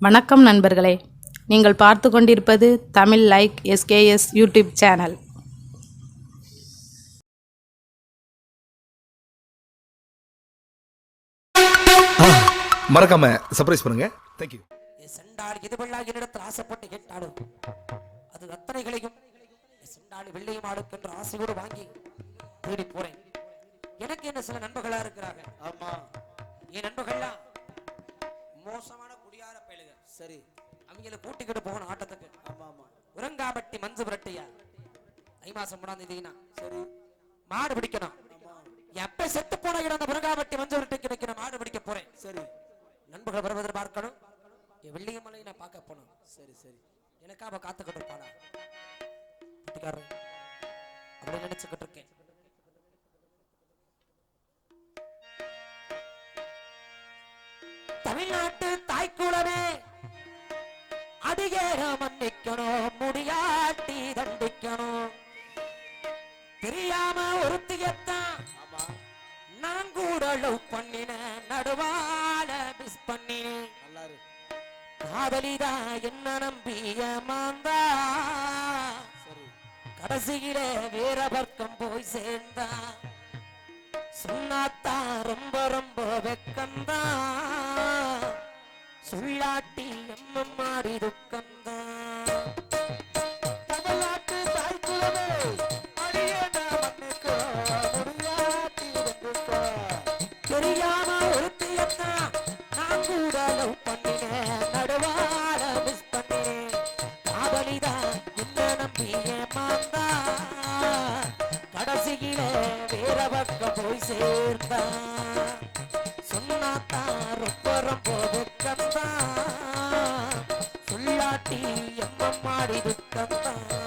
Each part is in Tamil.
வணக்கம் நண்பர்களே. நீங்கள் பார்த்து கொண்டிருப்பது Tamil like SKS YouTube channel. மறக்காம சர்ப்ரைஸ் பண்ணுங்க. தேங்க்யூ செண்டாள் எதுவெல்லாம் என்னிடத்தில் ஆசைப்பட்டு கேட்டாலும் அது அத்தனைகளையும் செண்டாள் வெள்ளையும் ஆளுக்கென்று ஆசையோடு வாங்கி தேடி போறேன். எனக்கு என்ன சில நண்பர்களா இருக்கிறாங்க ஆமா. என் நண்பர்கள்லாம் சரி. அவங்கள கூட்டிக்கிட்டு போகணும் ஆட்டத்துக்கு. ஆமா ஆமா உரங்காபட்டி மஞ்சு புரட்டையா ஐ மாசம் மூணாம் தேதினா? சரி. மாடு பிடிக்கணும். எப்ப செத்து போன இடம் அந்த உரங்காபட்டி மஞ்சு புரட்டைக்கு வைக்கிற மாடு பிடிக்க போறேன். சரி. நண்பர்கள் வருவதை பார்க்கணும் வெள்ளியமலை நான் பார்க்க போனோம் சரி சரி. எனக்காக காத்துக்கிட்டு இருப்பானா வீட்டுக்காரர் அப்படி நினைச்சுக்கிட்டு இருக்கேன். தமிழ்நாட்டு தாய்க்குளமே மன்னிக்கணும் முடியாட்டி தண்டிக்கணும். தெரியாம ஒருத்தியத்தான் நான் கூட லவ் நடுவால மிஸ் பண்ணினேன். நல்லா இரு காதலிதா என்ன நம்பிய மாந்தா? கடைசியில வேற பக்கம் போய் சேர்ந்தா. சொன்னாத்தா ரொம்ப ரொம்ப வெக்கந்தா. சுள்ளாட்டி எம்மம் மாறி தமிழ்நாட்டு தாய்க்குலமே அடியே நான் மன்னிக்கோ முடியாட்டி வந்துக்கோ தெரியாம நான் கூட லவ் பண்ணினேன். மிஸ் பண்ணினேன். காதலிதா என்ன வேற பக்கம் போய் சேர்ந்தான். எம்மம்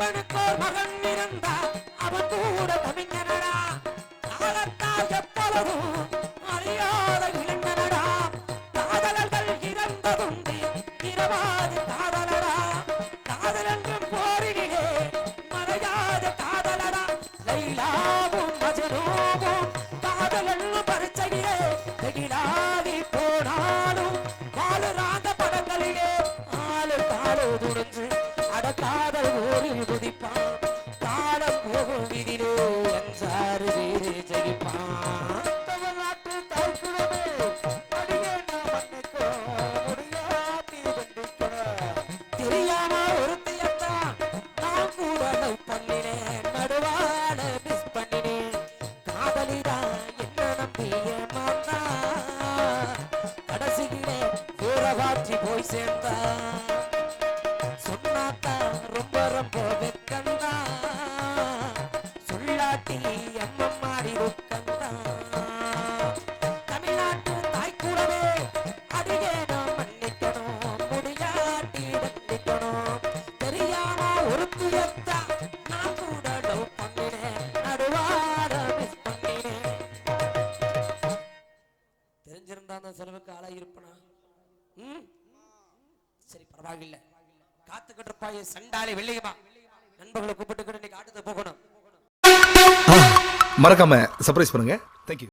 கம்பனுக்கோர் மகன் இருந்தார் காதல் ஊரில் குதிப்பான். காலம் போகும் விதிலே என்றாரு வீடு ஜெயிப்பான். தமிழ்நாட்டு தெரியாம ஒருத்தையத்தான் நான் பண்ணினேன். மிஸ் பண்ணினேன். என்ன நம்பிய கடைசியிலே போய் நான் செலவுக்கு ஆளாக இருப்பனா? ம்? சரி பரவாயில்ல. காத்துக்கிட்டு இருப்பாய் சண்டாலே வெள்ளிகமா நண்பர்களை கூப்பிட்டுக்கிட்டு இன்னைக்கு ஆட்டத்தை போகணும். மறக்காம சர்ப்ரைஸ் பண்ணுங்க. தேங்க்யூ